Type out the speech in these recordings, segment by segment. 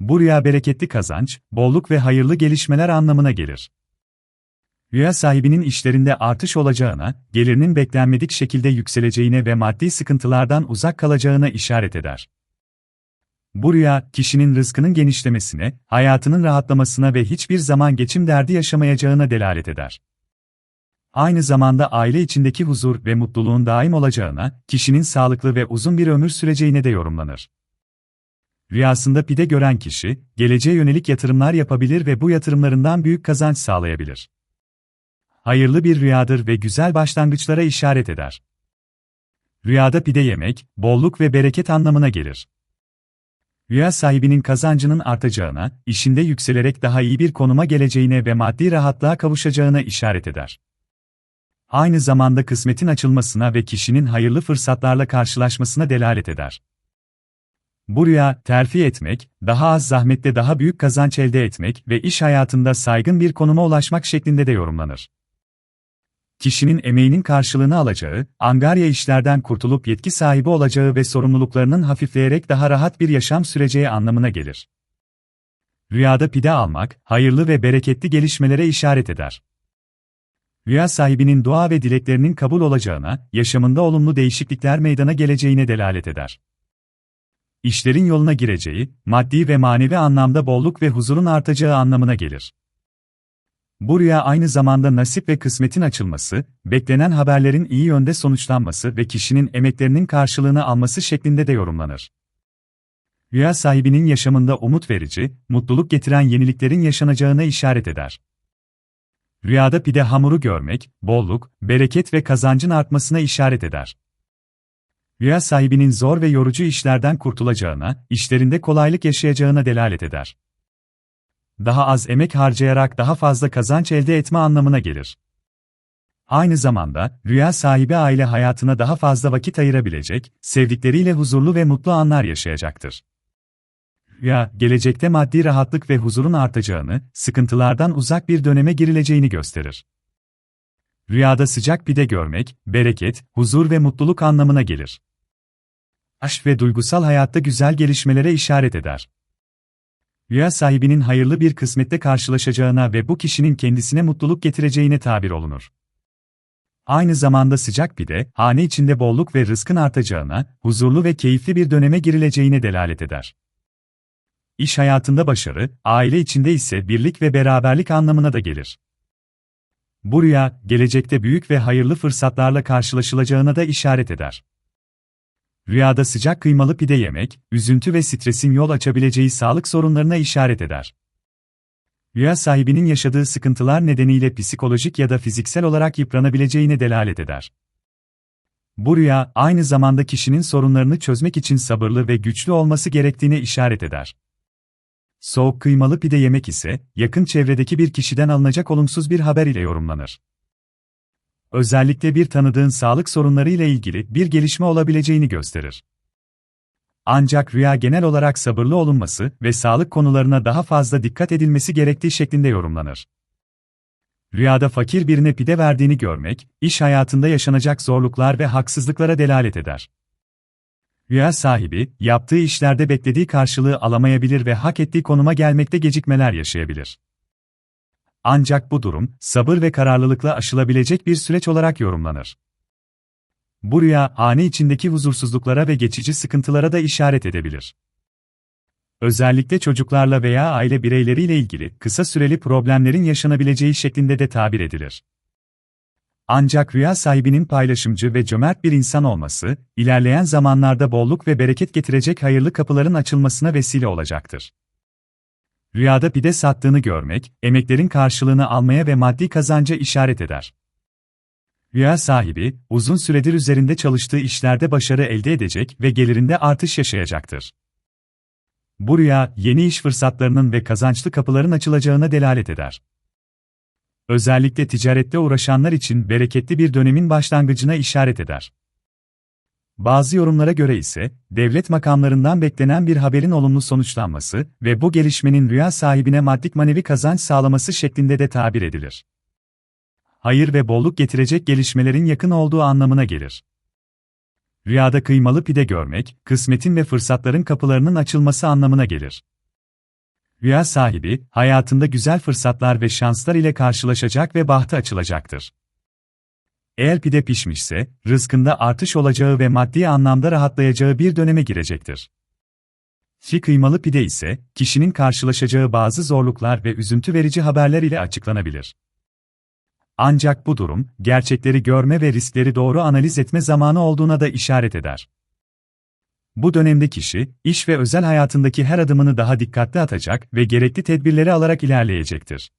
Bu rüya bereketli kazanç, bolluk ve hayırlı gelişmeler anlamına gelir. Rüya sahibinin işlerinde artış olacağına, gelirinin beklenmedik şekilde yükseleceğine ve maddi sıkıntılardan uzak kalacağına işaret eder. Bu rüya, kişinin rızkının genişlemesine, hayatının rahatlamasına ve hiçbir zaman geçim derdi yaşamayacağına delalet eder. Aynı zamanda aile içindeki huzur ve mutluluğun daim olacağına, kişinin sağlıklı ve uzun bir ömür süreceğine de yorumlanır. Rüyasında pide gören kişi, geleceğe yönelik yatırımlar yapabilir ve bu yatırımlarından büyük kazanç sağlayabilir. Hayırlı bir rüyadır ve güzel başlangıçlara işaret eder. Rüyada pide yemek, bolluk ve bereket anlamına gelir. Rüya sahibinin kazancının artacağına, işinde yükselerek daha iyi bir konuma geleceğine ve maddi rahatlığa kavuşacağına işaret eder. Aynı zamanda kısmetin açılmasına ve kişinin hayırlı fırsatlarla karşılaşmasına delalet eder. Bu rüya, terfi etmek, daha az zahmetle daha büyük kazanç elde etmek ve iş hayatında saygın bir konuma ulaşmak şeklinde de yorumlanır. Kişinin emeğinin karşılığını alacağı, angarya işlerden kurtulup yetki sahibi olacağı ve sorumluluklarının hafifleyerek daha rahat bir yaşam süreceği anlamına gelir. Rüyada pide almak, hayırlı ve bereketli gelişmelere işaret eder. Rüya sahibinin dua ve dileklerinin kabul olacağına, yaşamında olumlu değişiklikler meydana geleceğine delalet eder işlerin yoluna gireceği, maddi ve manevi anlamda bolluk ve huzurun artacağı anlamına gelir. Bu rüya aynı zamanda nasip ve kısmetin açılması, beklenen haberlerin iyi yönde sonuçlanması ve kişinin emeklerinin karşılığını alması şeklinde de yorumlanır. Rüya sahibinin yaşamında umut verici, mutluluk getiren yeniliklerin yaşanacağına işaret eder. Rüyada pide hamuru görmek, bolluk, bereket ve kazancın artmasına işaret eder. Rüya sahibinin zor ve yorucu işlerden kurtulacağına, işlerinde kolaylık yaşayacağına delalet eder. Daha az emek harcayarak daha fazla kazanç elde etme anlamına gelir. Aynı zamanda, rüya sahibi aile hayatına daha fazla vakit ayırabilecek, sevdikleriyle huzurlu ve mutlu anlar yaşayacaktır. Rüya, gelecekte maddi rahatlık ve huzurun artacağını, sıkıntılardan uzak bir döneme girileceğini gösterir. Rüyada sıcak pide görmek, bereket, huzur ve mutluluk anlamına gelir aşk ve duygusal hayatta güzel gelişmelere işaret eder. Rüya sahibinin hayırlı bir kısmette karşılaşacağına ve bu kişinin kendisine mutluluk getireceğine tabir olunur. Aynı zamanda sıcak bir de, hane içinde bolluk ve rızkın artacağına, huzurlu ve keyifli bir döneme girileceğine delalet eder. İş hayatında başarı, aile içinde ise birlik ve beraberlik anlamına da gelir. Bu rüya, gelecekte büyük ve hayırlı fırsatlarla karşılaşılacağına da işaret eder. Rüyada sıcak kıymalı pide yemek, üzüntü ve stresin yol açabileceği sağlık sorunlarına işaret eder. Rüya sahibinin yaşadığı sıkıntılar nedeniyle psikolojik ya da fiziksel olarak yıpranabileceğine delalet eder. Bu rüya, aynı zamanda kişinin sorunlarını çözmek için sabırlı ve güçlü olması gerektiğine işaret eder. Soğuk kıymalı pide yemek ise, yakın çevredeki bir kişiden alınacak olumsuz bir haber ile yorumlanır özellikle bir tanıdığın sağlık sorunlarıyla ilgili bir gelişme olabileceğini gösterir. Ancak rüya genel olarak sabırlı olunması ve sağlık konularına daha fazla dikkat edilmesi gerektiği şeklinde yorumlanır. Rüyada fakir birine pide verdiğini görmek, iş hayatında yaşanacak zorluklar ve haksızlıklara delalet eder. Rüya sahibi, yaptığı işlerde beklediği karşılığı alamayabilir ve hak ettiği konuma gelmekte gecikmeler yaşayabilir. Ancak bu durum, sabır ve kararlılıkla aşılabilecek bir süreç olarak yorumlanır. Bu rüya, hane içindeki huzursuzluklara ve geçici sıkıntılara da işaret edebilir. Özellikle çocuklarla veya aile bireyleriyle ilgili kısa süreli problemlerin yaşanabileceği şeklinde de tabir edilir. Ancak rüya sahibinin paylaşımcı ve cömert bir insan olması, ilerleyen zamanlarda bolluk ve bereket getirecek hayırlı kapıların açılmasına vesile olacaktır. Rüyada pide sattığını görmek, emeklerin karşılığını almaya ve maddi kazanca işaret eder. Rüya sahibi, uzun süredir üzerinde çalıştığı işlerde başarı elde edecek ve gelirinde artış yaşayacaktır. Bu rüya, yeni iş fırsatlarının ve kazançlı kapıların açılacağına delalet eder. Özellikle ticarette uğraşanlar için bereketli bir dönemin başlangıcına işaret eder. Bazı yorumlara göre ise, devlet makamlarından beklenen bir haberin olumlu sonuçlanması ve bu gelişmenin rüya sahibine maddi manevi kazanç sağlaması şeklinde de tabir edilir. Hayır ve bolluk getirecek gelişmelerin yakın olduğu anlamına gelir. Rüyada kıymalı pide görmek, kısmetin ve fırsatların kapılarının açılması anlamına gelir. Rüya sahibi, hayatında güzel fırsatlar ve şanslar ile karşılaşacak ve bahtı açılacaktır. Eğer pide pişmişse, rızkında artış olacağı ve maddi anlamda rahatlayacağı bir döneme girecektir. Fi kıymalı pide ise, kişinin karşılaşacağı bazı zorluklar ve üzüntü verici haberler ile açıklanabilir. Ancak bu durum, gerçekleri görme ve riskleri doğru analiz etme zamanı olduğuna da işaret eder. Bu dönemde kişi, iş ve özel hayatındaki her adımını daha dikkatli atacak ve gerekli tedbirleri alarak ilerleyecektir.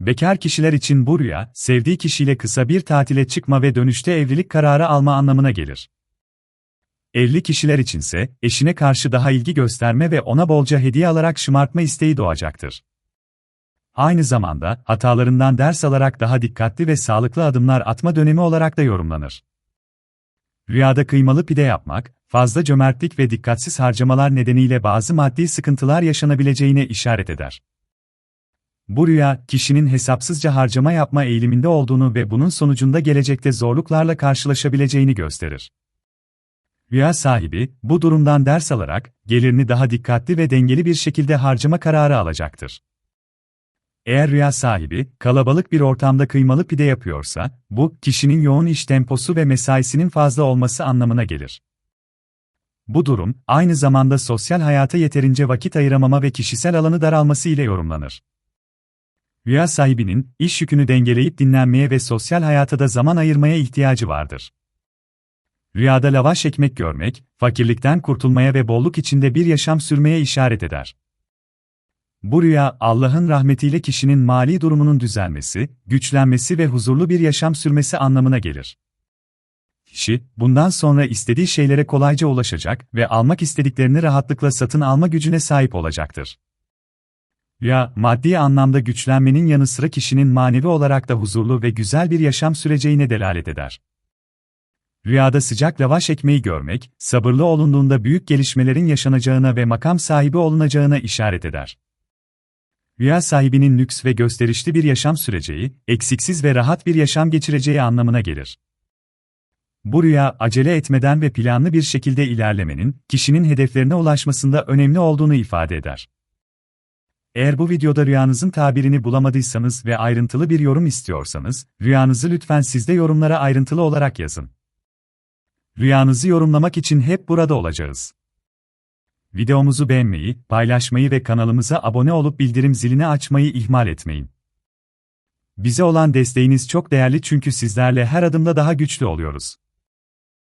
Bekar kişiler için bu rüya, sevdiği kişiyle kısa bir tatile çıkma ve dönüşte evlilik kararı alma anlamına gelir. Evli kişiler içinse, eşine karşı daha ilgi gösterme ve ona bolca hediye alarak şımartma isteği doğacaktır. Aynı zamanda, hatalarından ders alarak daha dikkatli ve sağlıklı adımlar atma dönemi olarak da yorumlanır. Rüyada kıymalı pide yapmak, fazla cömertlik ve dikkatsiz harcamalar nedeniyle bazı maddi sıkıntılar yaşanabileceğine işaret eder. Bu rüya, kişinin hesapsızca harcama yapma eğiliminde olduğunu ve bunun sonucunda gelecekte zorluklarla karşılaşabileceğini gösterir. Rüya sahibi, bu durumdan ders alarak, gelirini daha dikkatli ve dengeli bir şekilde harcama kararı alacaktır. Eğer rüya sahibi, kalabalık bir ortamda kıymalı pide yapıyorsa, bu, kişinin yoğun iş temposu ve mesaisinin fazla olması anlamına gelir. Bu durum, aynı zamanda sosyal hayata yeterince vakit ayıramama ve kişisel alanı daralması ile yorumlanır. Rüya sahibinin, iş yükünü dengeleyip dinlenmeye ve sosyal hayata da zaman ayırmaya ihtiyacı vardır. Rüyada lavaş ekmek görmek, fakirlikten kurtulmaya ve bolluk içinde bir yaşam sürmeye işaret eder. Bu rüya, Allah'ın rahmetiyle kişinin mali durumunun düzelmesi, güçlenmesi ve huzurlu bir yaşam sürmesi anlamına gelir. Kişi, bundan sonra istediği şeylere kolayca ulaşacak ve almak istediklerini rahatlıkla satın alma gücüne sahip olacaktır. Ya, maddi anlamda güçlenmenin yanı sıra kişinin manevi olarak da huzurlu ve güzel bir yaşam süreceğine delalet eder. Rüyada sıcak lavaş ekmeği görmek, sabırlı olunduğunda büyük gelişmelerin yaşanacağına ve makam sahibi olunacağına işaret eder. Rüya sahibinin lüks ve gösterişli bir yaşam süreceği, eksiksiz ve rahat bir yaşam geçireceği anlamına gelir. Bu rüya, acele etmeden ve planlı bir şekilde ilerlemenin, kişinin hedeflerine ulaşmasında önemli olduğunu ifade eder. Eğer bu videoda rüyanızın tabirini bulamadıysanız ve ayrıntılı bir yorum istiyorsanız, rüyanızı lütfen sizde yorumlara ayrıntılı olarak yazın. Rüyanızı yorumlamak için hep burada olacağız. Videomuzu beğenmeyi, paylaşmayı ve kanalımıza abone olup bildirim zilini açmayı ihmal etmeyin. Bize olan desteğiniz çok değerli çünkü sizlerle her adımda daha güçlü oluyoruz.